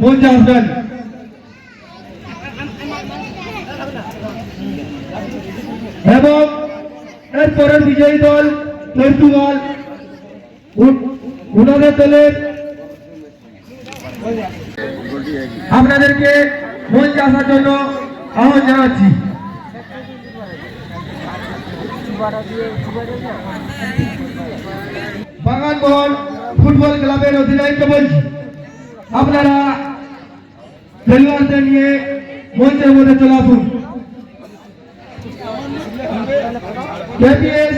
মঞ্চে আসবেন। এবং এরপরের বিজয়ী দল পর্তুগাল উনাদের দলের আপনাদেরকে মঞ্চে আসার জন্য আহ্বান জানাচ্ছি। বাগানমোহন ফুটবল ক্লাবের অধিনায়ককে বলছি, আপনারা খেলোয়াড়দের নিয়ে মঞ্চের মধ্যে চলে আসুন। কেপিএস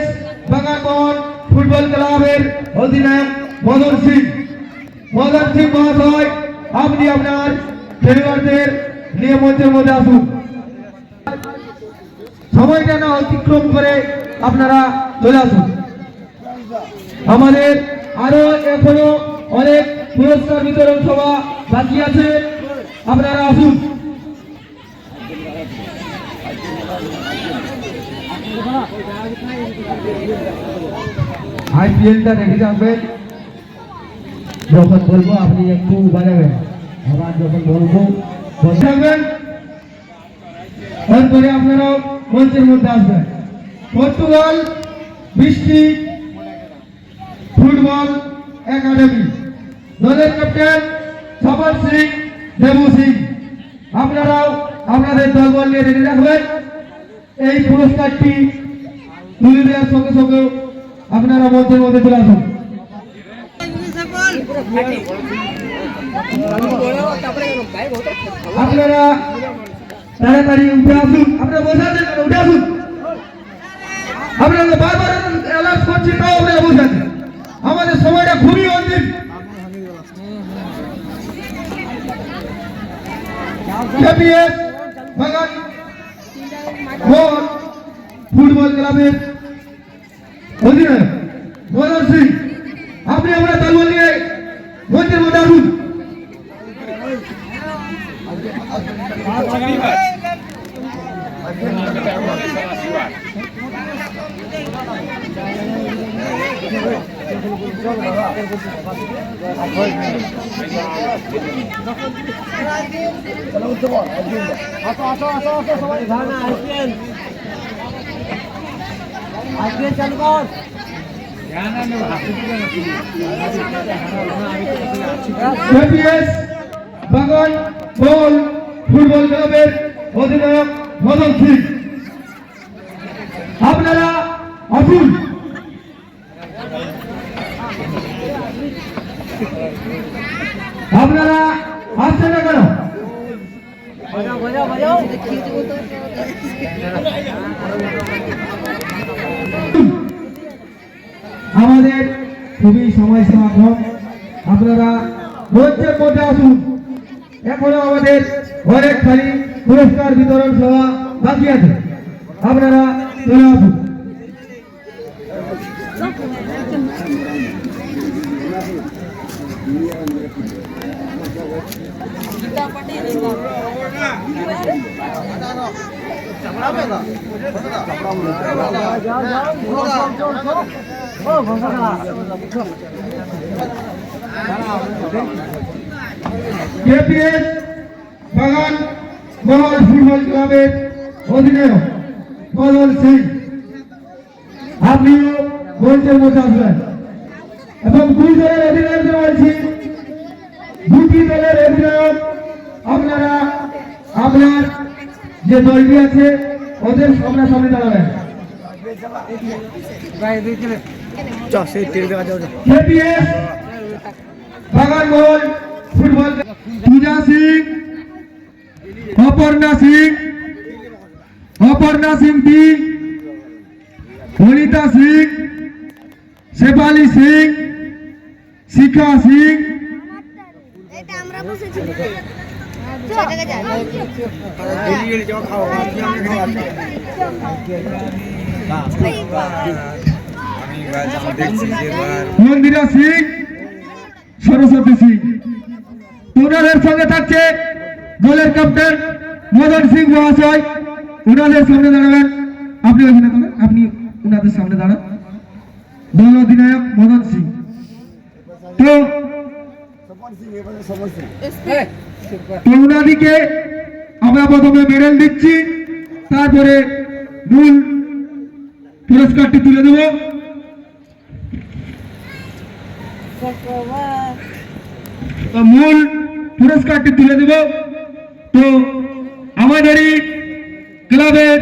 বাগানমোহন ফুটবল ক্লাবের অধিনায়ক মদন সিং। মদন সিং মহাশয়, আপনি আপনার খেলোয়াড়দের নিয়ে মঞ্চের মধ্যে আসুন। সময়টা না অতিক্রম করে আপনারা চলে আসুন। আমাদের আরও এখনও অনেক পুরস্কার বিতরণ সভা বাকি আছে। আপনারা আসুন আইপিএলটা দেখে যাবেন যখন বলব, আপনি একটু বাজাবেন। আবার যখন বলব, বসে থাকবেন। তারপরে আপনারাও মঞ্চের মধ্যে আসবেন। Portugal Brishti football academy. দলের ক্যাপ্টেন সবল সিং দেবু সিং, আপনারাও আপনাদের দলবল নিয়ে রেডি রাখবেন। এই পুরস্কারটি তুলে দেওয়ার সঙ্গে সঙ্গে আপনারা মধ্যে মধ্যে চলে আসুন। আপনারা তাড়াতাড়ি উঠে আসুন, আপনারা বসে আছেন কেন? উঠে আসুন আপনারা বারবার অ্যালার্ট করছি তাও আপনারা বসে আছেন আমাদের সময়টা খুবই অন্তিম কেপিএস বাগান মোহন ফুটবল ক্লাবের অধিনায়ক মনোজ সিং আপনি আমরা দলবল নিয়ে মঞ্চের মধ্যে আসুন। কেপিএস বাগান বল ফুটবল ক্লাবের অধিনায়ক মদন সিং। আপনারা আসুন। আপনারা আসছেন না কেন? আমাদের খুবই সময়সীমা কম আপনারা মঞ্চের মধ্যে আসুন। এখনও আমাদের অনেক খালি পুরস্কার বিতরণ সভা বাকি আছে। আপনারা চলে আসুন। কেপিএস বাগান মহল ফুটবল ক্লাবের অধিনায়ক মদন সিং। আপনিও মঞ্চের মধ্যে এবং দুই দলের অধিনায়কদের বলছি, দুটি দলের অধিনায়ক আপনারা, আপনার যে দলটি আছে, ওদের সামনাসামনি দাঁড়াবেন। KPS Bagan Mahal football Puja Singh Aparna Singh Aparna Singh T Anita Singh Shefali Singh Shikha Singh. এটা মন্দিরা সিং, সরস্বতী সিং। ওনাদের সঙ্গে থাকছে দলের ক্যাপ্টেন মদন সিং মহাশয়। ওনাদের সামনে দাঁড়াবেন। আপনি ওখানে দাঁড়ান আপনি ওনাদের সামনে দাঁড়ান। দল অধিনায়ক মদন সিং। তো তো উনাদিকে আমরা প্রথমে মেডেল দিচ্ছি, তারপরে মূল পুরস্কারটি তুলে দেব তো মূল পুরস্কারটি তুলে দেব। তো আমাদেরই ক্লাবের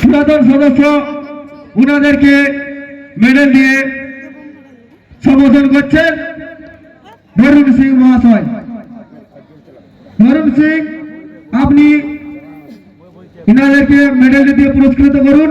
পুরাতন সদস্য, উনাদেরকে মেডেল দিয়ে সম্বোধন করছেন ধরুন সিং মহাশয়। ধরুন সিং, আপনি ইনাদেরকে মেডেল দিয়ে পুরস্কৃত করুন।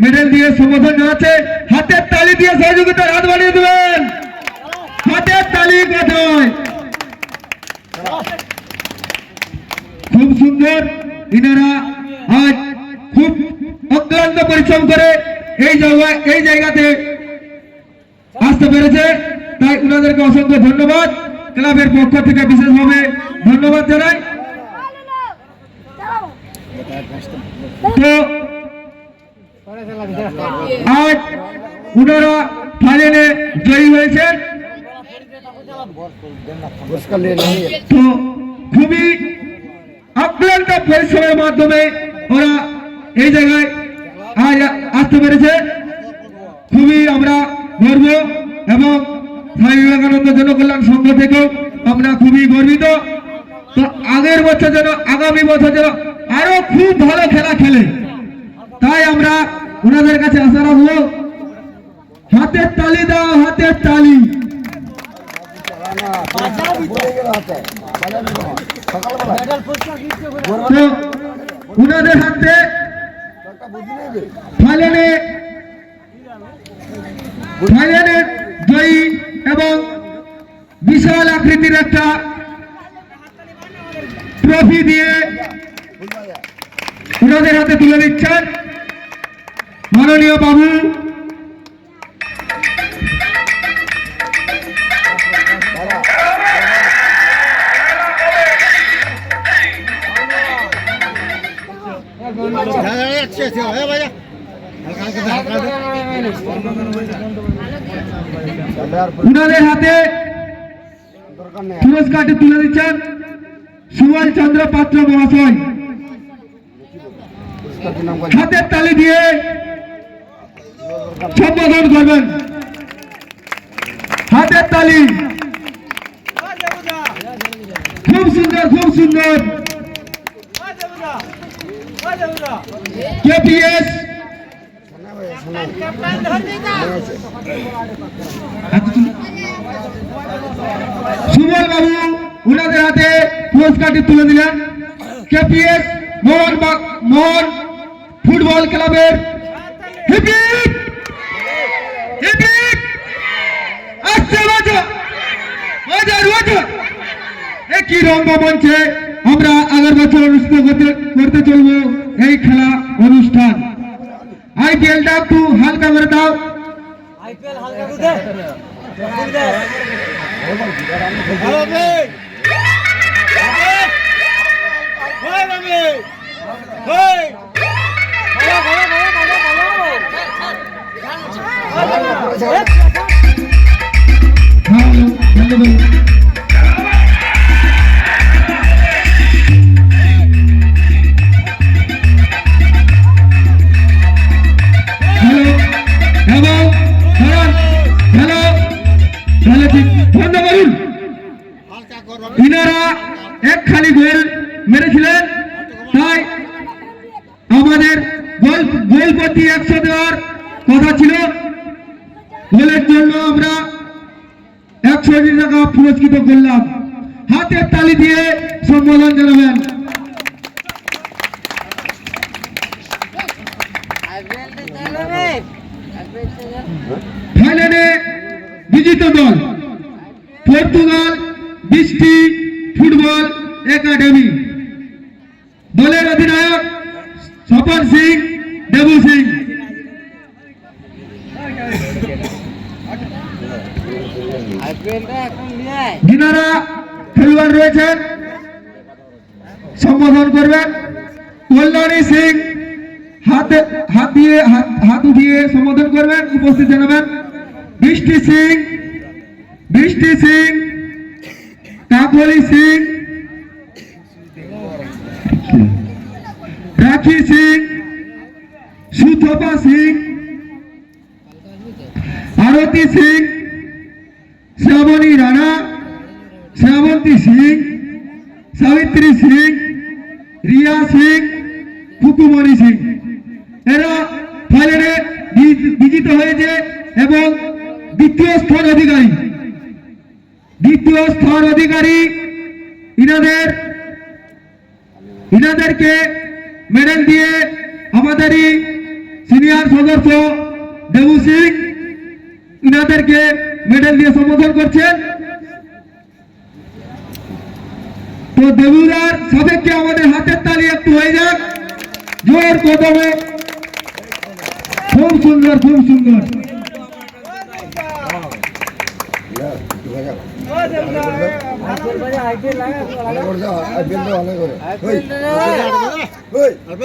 মেডেল দিয়ে সম্বোধন জানাচ্ছে। হাতের তালি দিয়ে সহযোগিতার হাত বাড়িয়ে দেবেন। হাতের তালি কথায়? খুব সুন্দর। ইনারা আজ খুব অক্লান্ত পরিশ্রম করে এই জায়গায়, এই জায়গাতে আসতে পেরেছে। তাই ওনাদেরকে অসংখ্য ধন্যবাদ। ক্লাবের পক্ষ থেকে বিশেষভাবে ধন্যবাদ জানাই। তো আজ পনেরো ফাইনালে জয়ী হয়েছে তো খুবই আক্রান্ত পরিশ্রমের মাধ্যমে ওরা এই জায়গায় আজ আসতে পেরেছে। খুবই আমরা গর্ব এবং স্বামী বিবেকানন্দ জনকল্যাণ সংঘ থেকেও আমরা খুবই গর্বিত। তো আগের বছর যেন, আগামী বছর যেন আরও খুব ভালো খেলা খেলে। তাই আমরা ওনাদের কাছে আশা রাখব, হাতের তালি দাও, হাতের তালি। ওনাদের হাতে ফাইনালে জয়ী এবং বিশাল আকৃতির একটা ট্রফি দিয়ে ওনাদের হাতে তুলে দিচ্ছেন। মাননীয় বাবু। উনাদের হাতে পুরস্কারটি তুলে দিচ্ছেন সুভাষ চন্দ্র পাত্র মহাশয়। হাতের তালি দিয়ে शब्द कर हाथ ताली। खूब सुंदर खूब सुंदर। केपीएस सुमन बाबू उन्द्र हाथ पुरस्कार तुले दिल। केपीएस मोहन मोहन फुटबल क्लाबर क्रिकेट বাজা রঙ্গমঞ্চে আমরা আগের বছর অনুষ্ঠিত করতে করতে চলবো এই খেলা অনুষ্ঠান। আইপিএলটা একটু হালকা করে দাও। হ্যাঁ ইনারা এক খালি মেরেছিলেন, তাই আমাদের গোল গোল প্রতি একশো কথা ছিল। গোলের জন্য আমরা একশো টাকা পুরস্কৃত করলাম। হাতের তালি দিয়ে সম্বোধন জানাবেন। ফাইনালে বিজিত পর্তুগাল বৃষ্টি ফুটবল একাডেমি। দলের অধিনায়ক স্বপন সিং, দেবু সিং। যিনারা খেলোয়াড় রয়েছেন। সম্বোধন করবেন। কল্যাণী সিং হাতে হাত দিয়ে হাত হাত উঠিয়ে সম্বোধন করবেন, উপস্থিত জানাবেন। বৃষ্টি সিং বৃষ্টি সিং, কাকলি সিং, রাখি সিং সুথপা সিং, আরতি সিং শ্রাবণী রাণা শ্রাবন্তী সিং, সাবিত্রী সিং, রিয়া সিং ফুকুমণি সিং। এরা ফাইনালে বিজিত হয়েছে এবং দ্বিতীয় স্থান অধিকারী। দ্বিতীয় স্থান অধিকারী ইনাদের, ইনাদেরকে মেডেল দিয়ে আমাদেরই সিনিয়র সদস্য দেবু সিং, ইনাদেরকে মেডেল দিয়ে সম্বোধন করছেন। তো দেবুদার সাবেককে আমাদের হাতের তালি একটু হয়ে যাক। জোর কদমে খুব সুন্দর খুব সুন্দর।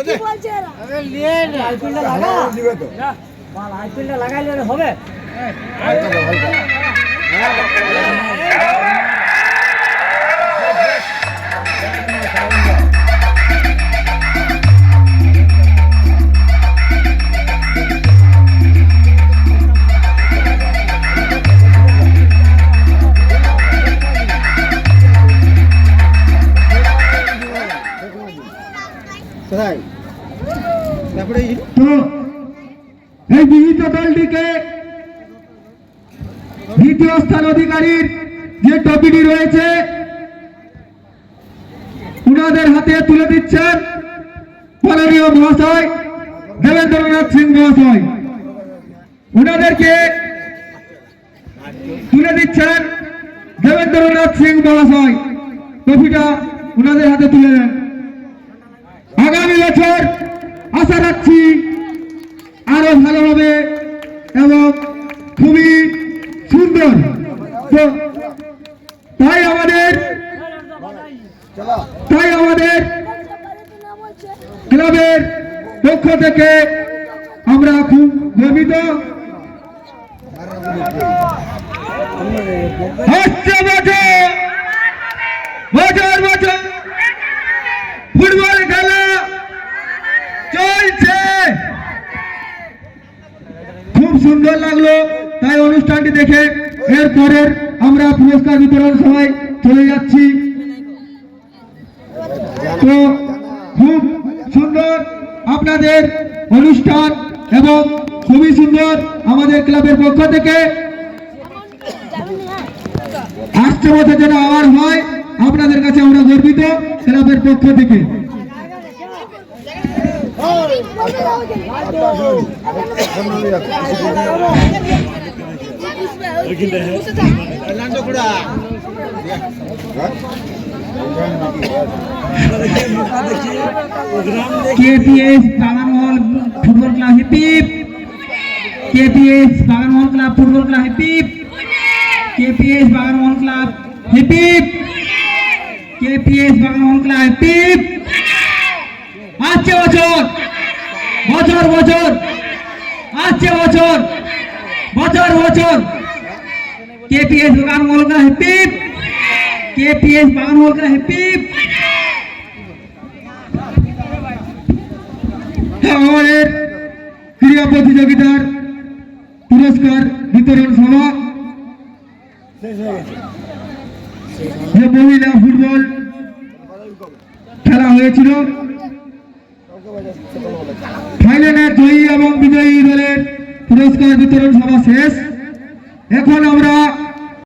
কি বলছে এরা? কোথায় তারপরে এই তো এই বিজিত দলটিকে দ্বিতীয় স্থান অধিকারীর যে ট্রফিটি রয়েছে, উনাদের হাতে তুলে দিচ্ছেন মাননীয় মহাশয় দেবেন্দ্রনাথ সিং মহাশয়। উনাদেরকে তুলে দিচ্ছেন দেবেন্দ্রনাথ সিং মহাশয়। ট্রফিটা উনাদের হাতে তুলে দেন। আগামী বছর আশা রাখছি আরও ভালো হবে এবং খুবই সুন্দর তো তাই আমাদের তাই আমাদের ক্লাবের পক্ষ থেকে আমরা খুব গর্বিত। বছর বছর ফুটবল খেলা চলছে। খুব সুন্দর লাগল। তাই অনুষ্ঠানটি দেখে এর পরের আমরা পুরস্কার বিতরণ সবাই চলে যাচ্ছি। তো খুব সুন্দর আপনাদের অনুষ্ঠান এবং খুবই সুন্দর আমাদের ক্লাবের পক্ষ থেকে। আসছে বছর যেন আবার হয়, আপনাদের কাছে আমরা গর্বিত ক্লাবের পক্ষ থেকে। KPS Baganmahal football club hip hip. KPS Baganmahal club football club hip hip. KPS Baganmahal club hip hip. KPS Baganmahal club hip hip. আসছে বছর। বছর বছর। আসছে বছর। বছর বছর। KPS Baganmahal club hip hip KPS Baganmahal club hip hip আমাদের ক্রীড়া প্রতিযোগিতার পুরস্কার বিতরণ সভা। যে মহিলা ফুটবল খেলা হয়েছিল। ফাইনালের জয়ী এবং বিজয়ী দলের পুরস্কার বিতরণ সভা শেষ। এখন আমরা